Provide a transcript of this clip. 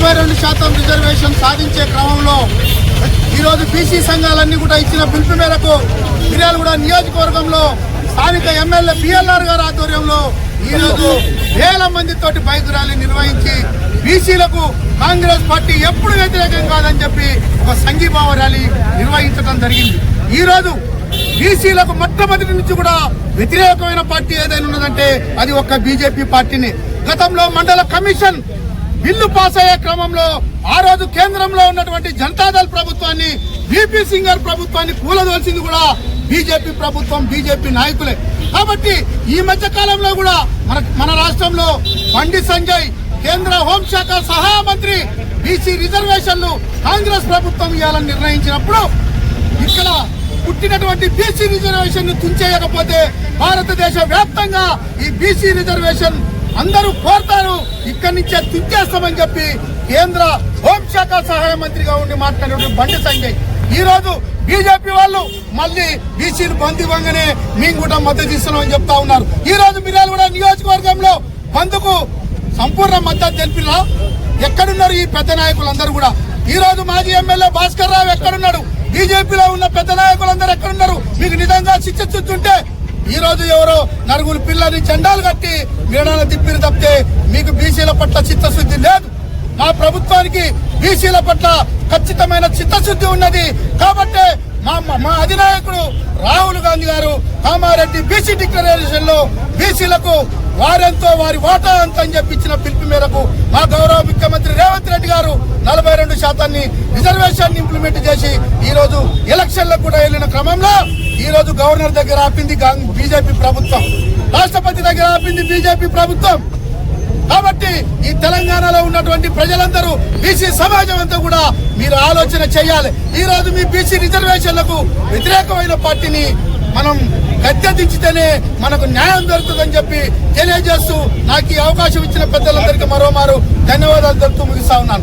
ఇరవై రెండు శాతం రిజర్వేషన్ సాధించే క్రమంలో ఈరోజు బీసీ సంఘాలన్నీ కూడా ఇచ్చిన పిలుపు మేరకు కూడా నియోజకవర్గంలో స్థానిక ఎమ్మెల్యే పిఎల్ఆర్ గారి ఆధ్వర్యంలో ఈరోజు వేల మంది తోటి బైక్ ర్యాలీ నిర్వహించి బీసీలకు కాంగ్రెస్ పార్టీ ఎప్పుడు వ్యతిరేకం కాదని చెప్పి ఒక సంఘీభావ ర్యాలీ నిర్వహించడం జరిగింది. ఈరోజు బీసీలకు మొట్టమొదటి నుంచి కూడా వ్యతిరేకమైన పార్టీ ఏదైనా ఉన్నదంటే అది ఒక బీజేపీ పార్టీని. గతంలో మండల కమిషన్ బిల్లు పాస్ అయ్యే క్రమంలో ఆ రోజు కేంద్రంలో ఉన్నటువంటి జనతాదళ ప్రభుత్వాన్ని బీపీ సింగర్ ప్రభుత్వాన్ని కూలదోల్చింది కూడా బీజేపీ ప్రభుత్వం బీజేపీ నాయకులే. కాబట్టి ఈ మధ్య కాలంలో కూడా మన మన రాష్ట్రంలో బండి సంజయ్ కేంద్ర హోంశాఖ సహాయ మంత్రి బీసీ రిజర్వేషన్లు కాంగ్రెస్ ప్రభుత్వం ఇవ్వాలని నిర్ణయించినప్పుడు ఇక్కడ పుట్టినటువంటి బీసీ రిజర్వేషన్ను తుంచేయకపోతే భారతదేశ వ్యాప్తంగా ఈ బీసీ రిజర్వేషన్ అందరూ కోరుతారు ఇక్కడి నుంచే తుంచేస్తామని చెప్పి కేంద్ర హోంశాఖ సహాయ మంత్రిగా ఉండి మాట్లాడినటువంటి బండి సంజయ్. ఈ రోజు బీజేపీ వాళ్ళు మళ్ళీ బీసీలు బంద్ ఇవ్వగానే మేము కూడా మద్దతు ఇస్తున్నామని చెప్తా ఉన్నారు. ఈ రోజు మీరు కూడా నియోజకవర్గంలో బంద్కు సంపూర్ణ మద్దతు తెలిపినా ఎక్కడున్నారు ఈ పెద్ద నాయకులందరూ కూడా? ఈ రోజు మాజీ ఎమ్మెల్యే భాస్కర్ రావు ఎక్కడున్నాడు? బీజేపీలో ఉన్న పెద్ద నాయకులందరూ ఎక్కడున్నారు? మీకు నిజంగా శిక్ష చూస్తుంటే ఈ రోజు ఎవరో నలుగురు పిల్లని జెండాలు కట్టి వీడాల తిప్పిన తప్పితే మీకు బీసీల పట్ల చిత్తశుద్ధి లేదు. మా ప్రభుత్వానికి బీసీల పట్ల ఖచ్చితమైన చిత్తశుద్ధి ఉన్నది. కాబట్టి మా మా అధినాయకుడు రాహుల్ గాంధీ గారు కామారెడ్డి బీసీ డిక్లరేషన్లో బీసీలకు వారెంతో వారి వాటా అంత అని చెప్పి ఇచ్చిన పిలుపు మేరకు మా గౌరవ ముఖ్యమంత్రి రేవంత్ రెడ్డి గారు శాతాన్ని రిజర్వేషన్ ఇంప్లిమెంట్ చేసి ఈ రోజు ఎలక్షన్లకు కూడా వెళ్ళిన క్రమంలో ఈ రోజు గవర్నర్ దగ్గర ఆపింది బీజేపీ ప్రభుత్వం. రాష్ట్రపతి దగ్గర ఆపింది బీజేపీ ప్రభుత్వం. కాబట్టి ఈ తెలంగాణలో ఉన్నటువంటి ప్రజలందరూ బీసీ సమాజం అంతా కూడా మీరు ఆలోచన చేయాలి. ఈ రోజు మీ బీసీ రిజర్వేషన్లకు వ్యతిరేకమైన పార్టీని మనం గద్దెదించితేనే మనకు న్యాయం దొరుకుతుందని చెప్పి తెలియజేస్తూ నాకు ఈ అవకాశం ఇచ్చిన పెద్దలందరికీ మరోమారు ధన్యవాదాలు తెలుపుతూ ముగిస్తా ఉన్నాను.